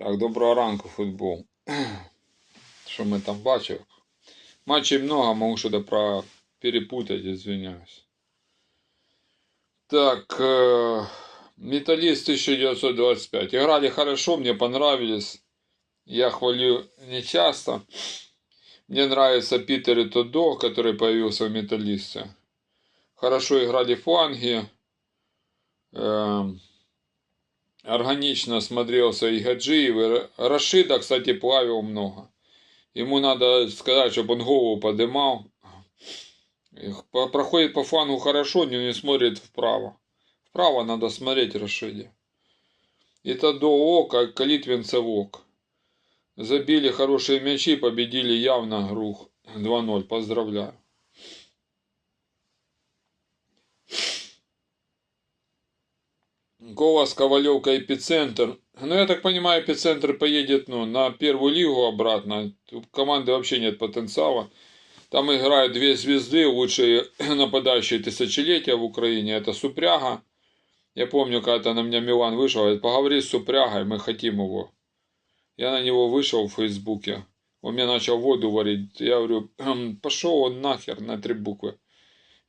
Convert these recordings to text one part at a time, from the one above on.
Так, доброго ранку, футбол. Що ми там бачили? Матчей много, могу что-то про перепутать, извиняюсь. Так, э, Металлист 1925. Играли хорошо, мне понравились. Я хвалю не часто. Мне нравится Питер и Тодо, который появился в Металлисте. Хорошо играли фланги. Эм, органично смотрелся и Гаджиев, и Рашида, кстати, плавил много. Ему надо сказать, чтобы он голову подымал. Проходит по флангу хорошо, но не смотрит вправо. Вправо надо смотреть Рашиде. Это до ока, Калитвинцев ок. Забили хорошие мячи, победили явно Грух 2-0. Поздравляю. Колос, Ковалевка, Эпицентр. Ну, я так понимаю, Эпицентр поедет ну, на первую лигу обратно. У команды вообще нет потенциала. Там играют две звезды, лучшие нападающие тысячелетия в Украине. Это Супряга. Я помню, когда на меня Милан вышел, говорит, поговори с Супрягой, мы хотим его. Я на него вышел в Фейсбуке. Он мне начал воду варить. Я говорю, пошел он нахер на три буквы.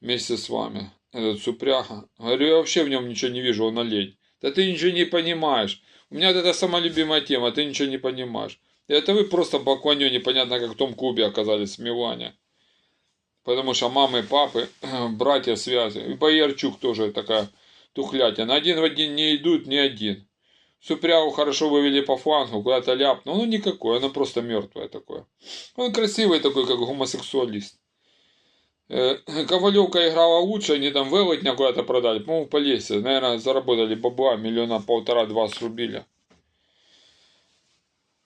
Вместе с вами этот супряга. Говорю, я вообще в нем ничего не вижу, он олень. Да ты ничего не понимаешь. У меня это самая любимая тема, ты ничего не понимаешь. И это вы просто бакланё непонятно как в том клубе оказались в Милане. Потому что мамы, папы, братья связи. И Боярчук тоже такая тухлятина. Один в один не идут, ни один. Супрягу хорошо вывели по флангу, куда-то ляпнул. Ну, никакой, она просто мертвая такое. Он красивый такой, как гомосексуалист. Э, Ковалевка играла лучше, они там велетня куда-то продали, по-моему, в Полесье. Наверное, заработали бабла, миллиона полтора-два срубили.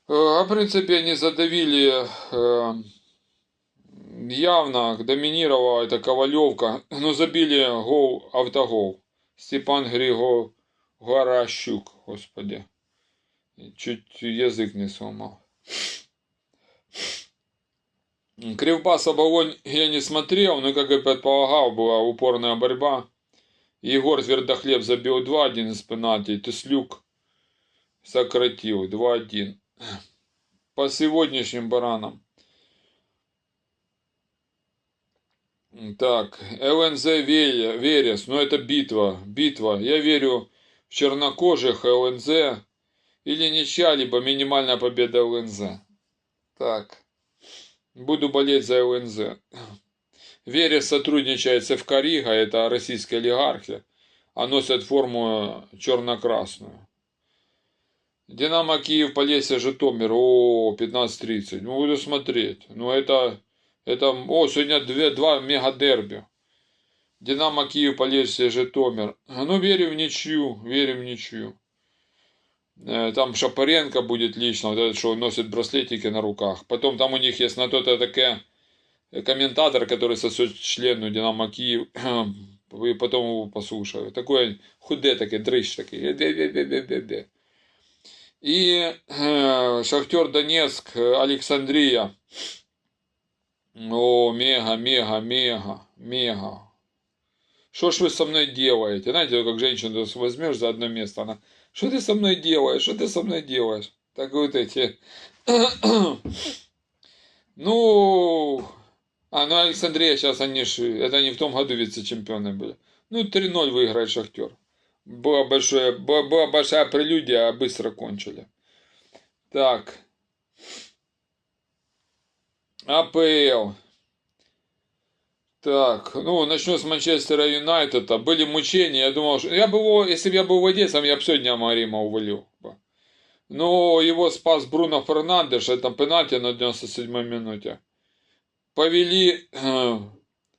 Э, а в принципе они задавили э, явно, доминировала эта Ковалевка. Ну, забили гол, автогол. Степан Григор Горощук, господи. Чуть язык не сломал. Кривбас оболонь я не смотрел, но, как и предполагал, была упорная борьба. Егор Твердохлеб забил 2 один из пенальти. Теслюк сократил 2-1. По сегодняшним баранам. Так, ЛНЗ Верес, ну это битва, битва. Я верю в чернокожих ЛНЗ или ничья, либо минимальная победа ЛНЗ. Так. Буду болеть за ЛНЗ. Верес сотрудничает с ФК Рига, это российская олигархия, а носят форму черно-красную. Динамо Киев, Полесье, Житомир, о, 15.30. Ну, буду смотреть. Ну, это, это, о, сегодня две, два мегадерби. Динамо Киев, Полесье, Житомир. Ну, верю в ничью, верю в ничью. Э, там Шапаренко будет лично, вот этот, что носит браслетики на руках. Потом там у них есть на то-то такая э, комментатор, который сосет член у Динамо Киев. И потом его послушаю. Такой худе, такой дрыщ такой. И э, Шахтер Донецк, Александрия. О, мега, мега, мега, мега. Что ж вы со мной делаете? Знаете, как женщину возьмешь за одно место, она что ты со мной делаешь? Что ты со мной делаешь? Так вот эти. ну, а ну Александрия сейчас они ж, это они в том году вице-чемпионы были. Ну, 3-0 выиграет Шахтер. Была, большая, была, была большая прелюдия, а быстро кончили. Так. АПЛ. Так, ну, начну с Манчестера Юнайтеда. Были мучения, я думал, что... Я бы его, если бы я был владельцем, я бы сегодня Марима увалил. Но его спас Бруно Фернандеш, это пенальти на 97-й минуте. Повели... Э,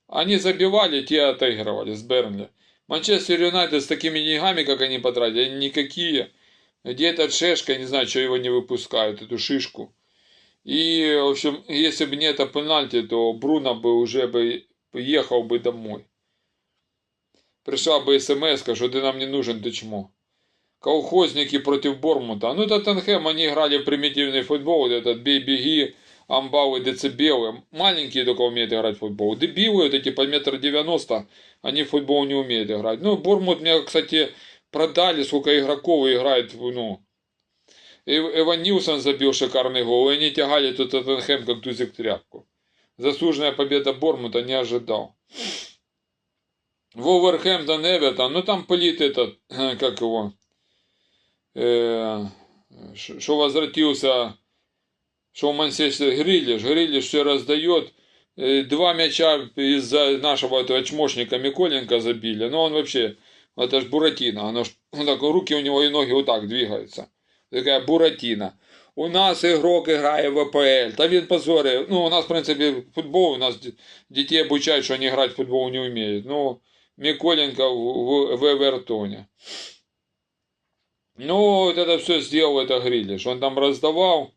они забивали, те отыгрывали с Бернли. Манчестер Юнайтед с такими деньгами, как они потратили, никакие. Где этот Шешка, не знаю, что его не выпускают, эту шишку. И, в общем, если бы не это пенальти, то Бруно бы уже бы ехал бы домой. Пришла бы смс, что ты нам не нужен, ты чмо. Колхозники против Бормута. Ну, Тоттенхэм, они играли в примитивный футбол, этот бей-беги, амбалы, децибелы. Маленькие только умеют играть в футбол. Дебилы, вот эти по метр девяносто, они в футбол не умеют играть. Ну, Бормут мне, кстати, продали, сколько игроков играет, ну, Эван Ньюсон забил шикарный гол, и они тягали тут Тоттенхэм как тузик тряпку. Заслуженная победа Бормута не ожидал. Вулверхэмптон Эвертон, ну там пылит этот, как его, э, что возвратился, что Манчестер Грилиш, Грилиш все раздает, Э, два мяча из-за нашего этого чмошника Миколенко забили, но он вообще, это ж Буратино, оно ж, он так, руки у него и ноги вот так двигаются, такая Буратино У нас игрок играє в АПЛ. Та він позорив. Ну, у нас, в принципі, футбол, у нас д- дітей обучають, що вони грати в футбол не вміють. Ну, Миколенко в, в, в Эвертоне. Ну, вот это все сделал это Грилиш. Он там раздавал.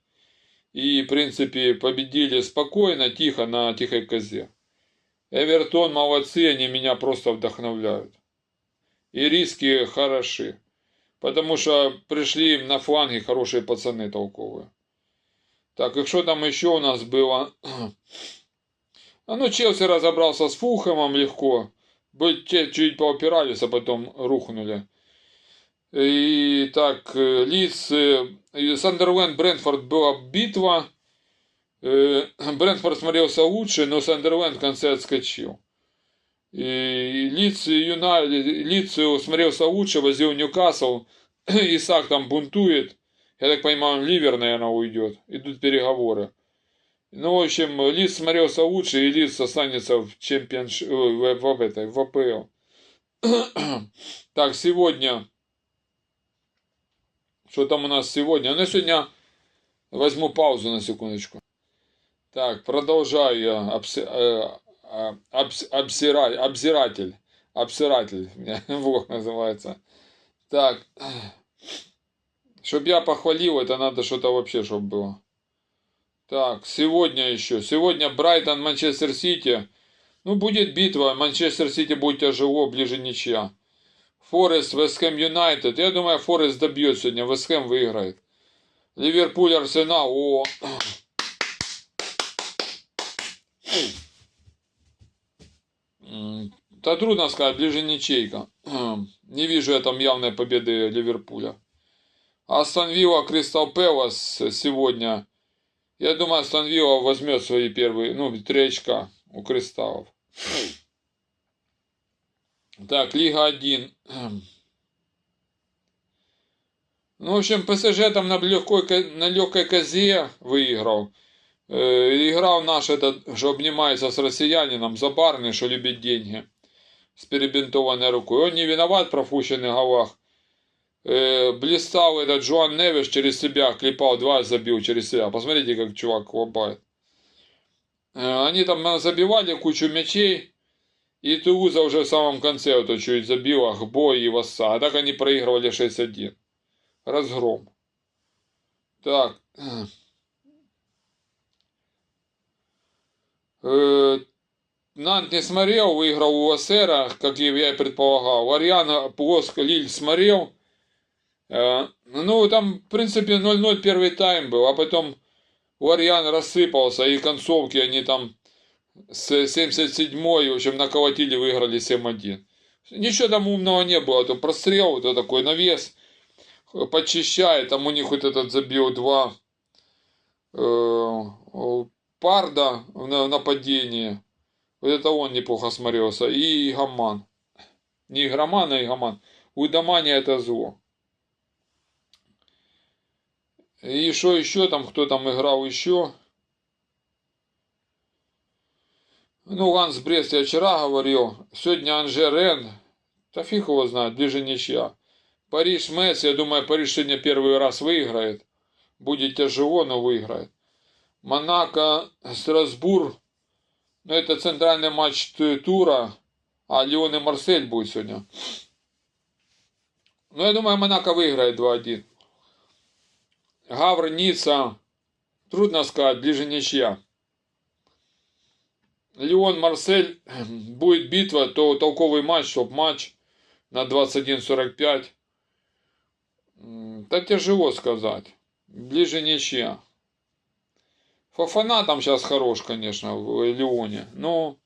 И, в принципе, победили спокойно, тихо, на тихой козе. Эвертон молодцы, они меня просто вдохновляют. И риски хороши. Потому что пришли на фланге хорошие пацаны толковые. Так, и что там еще у нас было? А ну, Челси разобрался с Фулхэмом легко. Бы- те Чуть поопирались, а потом рухнули. И так, э, Лидс, э, Сандерленд, Брентфорд была битва. Э, Брентфорд смотрелся лучше, но Сандерленд в конце отскочил. И Лидс, Юна... Лидс смотрелся лучше, возил Ньюкасл. Исаак там бунтует. Я так понимаю, Ливер, наверное, уйдет. Идут переговоры. Ну, в общем, Лидс смотрелся лучше, и Лидс останется в чемпионш... ой, в, в, в этой, в АПЛ. так, сегодня... Что там у нас сегодня? Ну, сегодня возьму паузу на секундочку. Так, продолжаю я. А, обс- обзиратель. Обсиратель. меня Бог называется. Так. Чтоб я похвалил, это надо что-то вообще, чтобы было. Так, сегодня еще. Сегодня Брайтон, Манчестер Сити. Ну, будет битва. Манчестер Сити будет тяжело, ближе ничья. Форест, Вестхэм Юнайтед. Я думаю, Форест добьет сегодня. Вестхэм выиграет. Ливерпуль, Арсенал. О, Да трудно сказать, ближе ничейка. Не вижу я там явной победы Ливерпуля. Астон Вилла, Кристал Пэлас сегодня. Я думаю, Астон Вилла возьмет свои первые, ну, три очка у Кристаллов. Так, Лига 1. Ну, в общем, ПСЖ там на легкой, ко- на легкой козе выиграл. Э, играл наш этот, что обнимается с россиянином, забарный, что любит деньги. С перебинтованной рукой. Он не виноват в пропущенных голах. Э, блистал этот Джоан Невиш через себя, клепал, два забил через себя. Посмотрите, как чувак лобает. Э, они там забивали кучу мячей. И Тулуза уже в самом конце вот чуть забила Гбо и Васа. А так они проигрывали 6-1. Разгром. Так. Нант не смотрел, выиграл у Вассера, как я и предполагал. Ариана Плоск Лиль смотрел. Э, Ну, там, в принципе, 0-0 первый тайм был, а потом Ларьян рассыпался, и концовки они там с 77-й, в общем, наколотили, выиграли 7-1. Ничего там умного не было, то прострел, вот такой навес, подчищает, там у них вот этот забил два э, Парда в на- нападении. Вот это он неплохо смотрелся. И Гаман. Не Игроман, а Игроман. У Игромания это зло. И что еще там, кто там играл еще? Ну, Ганс Брест я вчера говорил. Сегодня Анже Рен. Да фиг его знает, ближе ничья. Париж Месс, я думаю, Париж сегодня первый раз выиграет. Будет тяжело, но выиграет. Монако, Страсбург. Ну, это центральный матч тура. А Лион и Марсель будет сегодня. Ну, я думаю, Монако выиграет 2-1. Гавр, Ницца. Трудно сказать, ближе ничья. Лион, Марсель. Будет битва, то толковый матч, топ-матч на 21-45. М, Да тяжело сказать. Ближе ничья. Фафана там сейчас хорош, конечно, в Лионе. Ну,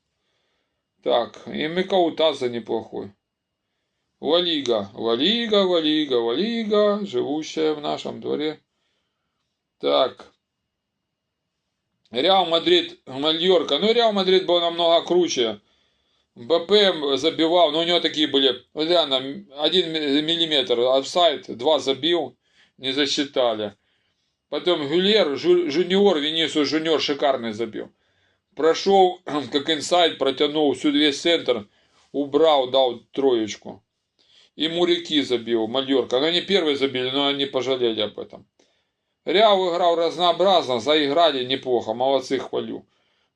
так, и Микаутаза неплохой. Ла Лига, Ла Лига, Лига, Лига, живущая в нашем дворе. Так. Реал Мадрид, Мальорка. Ну, Реал Мадрид был намного круче. БП забивал, но у него такие были, реально, один миллиметр офсайд, два забил, не засчитали. Потом Гюлер, Жу- Жуниор, Венисус Жуниор шикарный забил. Прошел, как инсайд, протянул всю весь центр, убрал, дал троечку. И Мурики забил, Мальорка. Они первые забили, но они пожалели об этом. Реал играл разнообразно, заиграли неплохо, молодцы, хвалю.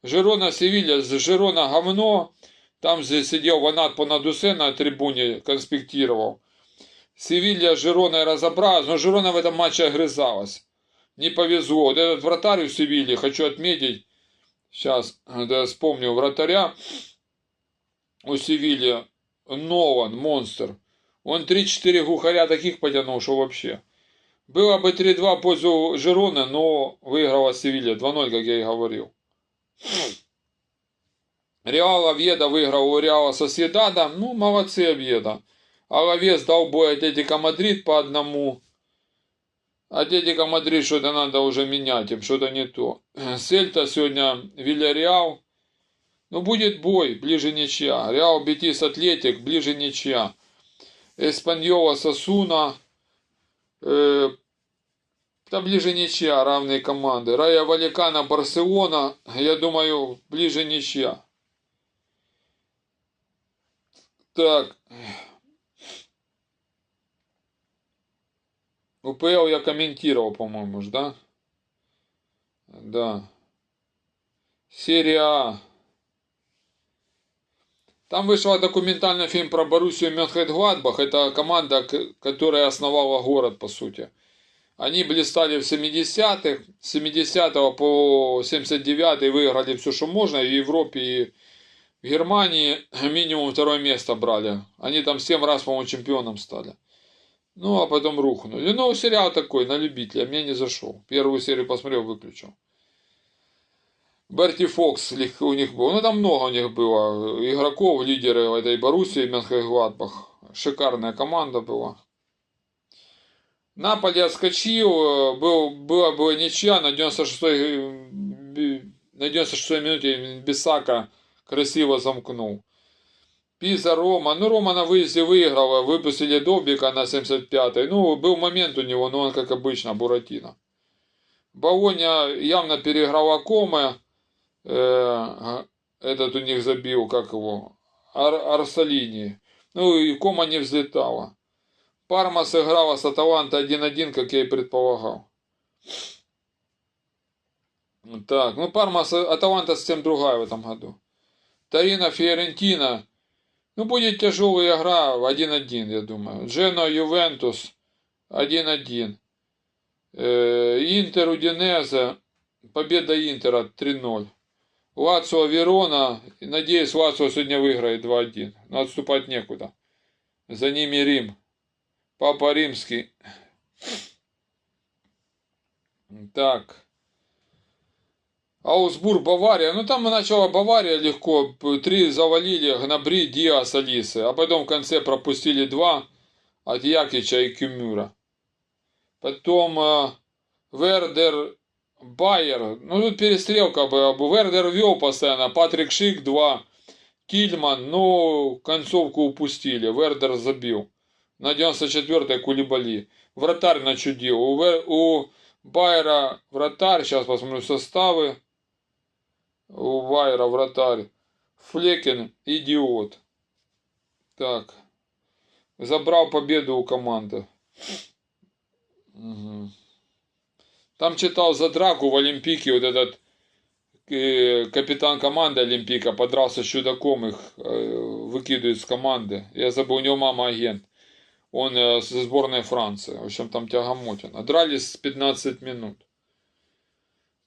Жирона Севилья, Жирона говно, там же сидел Ванат Понадусе на трибуне, конспектировал. Севилья с Жироной разобралась, но Жирона в этом матче огрызалась. Не повезло. Вот этот вратарь у Севильи, хочу отметить, сейчас, да, вспомню, вратаря у Севильи, Нован, монстр. Он 3-4 глухаря таких потянул, что вообще. Было бы 3-2 в пользу Жирона, но выиграла Севилья 2-0, как я и говорил. Реал Овьеда выиграл у Реала Соседада. Ну, молодцы Овьеда. Алавес дал бой Атлетика Мадрид по одному. Атлетика Мадрид что-то надо уже менять, им что-то не то. Сельта сегодня Вильяреал. Ну, будет бой, ближе ничья. Реал Бетис Атлетик, ближе ничья. Эспаньола Сосуна. Э, да ближе ничья, равные команды. Рая Валикана Барселона. Я думаю, ближе ничья. Так. УПЛ я комментировал, по-моему, ж, да? Да. Серия А. Там вышел документальный фильм про Боруссию Мюнхен-Гладбах. Это команда, которая основала город, по сути. Они блистали в 70-х. С 70 по 79 выиграли все, что можно. И в Европе, и в Германии минимум второе место брали. Они там 7 раз, по-моему, чемпионом стали. Ну, а потом рухнули. Ну, сериал такой, на любителя. Мне не зашел. Первую серию посмотрел, выключил. Берти Фокс у них был. Ну, там много у них было игроков, лидеры этой Боруссии, Менхегладбах. Шикарная команда была. Наполе отскочил, был, была бы ничья на 96-й, э, на 96 минуте Бисака красиво замкнул. Пиза Рома. Ну, Рома на выезде выиграла. Выпустили Добика на 75-й. Ну, был момент у него, но он, как обычно, Буратино. Болоня явно переиграла Коме. Э, этот у них забил, как его, Ар- Арсалини. Ну, и Кома не взлетала. Парма сыграла с Аталанта 1-1, как я и предполагал. Так, ну Парма Аталанта совсем другая в этом году. Тарина Фиорентина. Ну, будет тяжелая игра 1-1, я думаю. Джено Ювентус 1-1. Э, Интер Удинезе. Победа Интера 3-0. Лацио Верона. Надеюсь, Лацио сегодня выиграет 2-1. Но отступать некуда. За ними Рим. Папа Римский. Так. Аусбург, Бавария. Ну, там начало Бавария легко. Три завалили Гнабри, Диас, Алисы. А потом в конце пропустили два от Якича и Кюмюра. Потом э, Вердер, Байер. Ну, тут перестрелка была. Вердер вел постоянно. Патрик Шик, два. Кильман, но концовку упустили. Вердер забил. На 94-й Кулибали. Вратарь начудил. У, Вер- у Байера вратарь. Сейчас посмотрю составы. У Байера вратарь. Флекин идиот. Так. Забрал победу у команды. Мгм. Там читал за драку в Олимпике вот этот э, капитан команды Олимпика подрался с чудаком, их э, выкидывает с команды. Я забыл, у него мама агент. Он э, со сборной Франции. В общем, там тягомотина. Дрались 15 минут.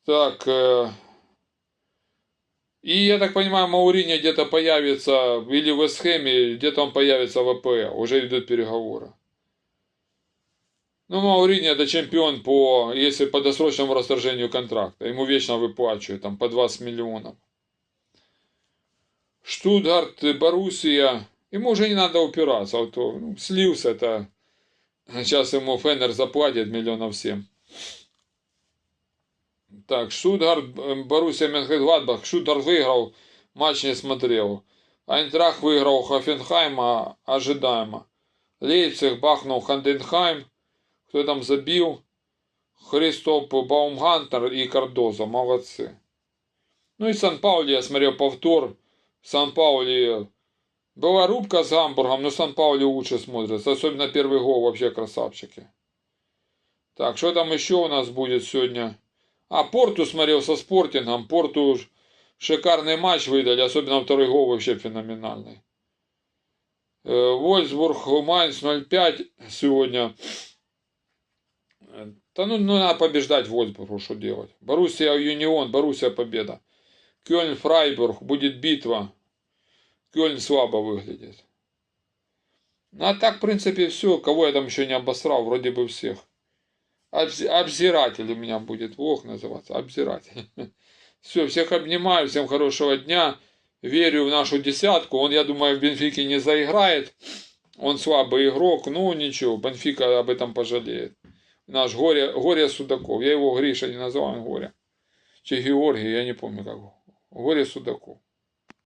Так. э, И я так понимаю, Маурини где-то появится, или в Эсхеме, где-то он появится в АПЛ. Уже идут переговоры. Ну, Маурини это чемпион по, если по досрочному расторжению контракта. Ему вечно выплачивают, там, по 20 миллионов. Штутгарт, Боруссия. Ему уже не надо упираться. А то, ну, слился это. Сейчас ему Феннер заплатит миллионов семь. Так, Штутгарт, э, Боруссия Мönchengladbach. Штутгарт выиграл, матч не смотрел. Айнтрах выиграл Хофенхайма ожидаемо. Лейпциг бахнул Ханденхайм. Кто там забил? Христоп Баумгантер и Кардоза. Молодцы. Ну и Сан-Паули, я смотрел повтор. Сан-Паули была рубка с Гамбургом, но Сан-Паули лучше смотрится. Особенно первый гол вообще красавчики. Так, что там еще у нас будет сегодня? А, Порту смотрел со Спортингом. Порту шикарный матч выдали, особенно второй гол вообще феноменальный. Э, Вольсбург, Майнц 0-5 сегодня. Да ну, ну надо побеждать Вольсбургу, что делать. Боруссия Юнион, Боруссия победа. Кёльн Фрайбург, будет битва. Кёльн слабо выглядит. Ну а так, в принципе, все. Кого я там еще не обосрал, вроде бы всех. Обзиратель у меня будет влог называться. Обзиратель. Все, всех обнимаю, всем хорошего дня. Верю в нашу десятку. Он, я думаю, в Бенфике не заиграет. Он слабый игрок. Ну, ничего, Бенфика об этом пожалеет. Наш горе, горе Судаков. Я его Гриша не называю, он горе. Чи Георгий, я не помню как. Горе Судаков.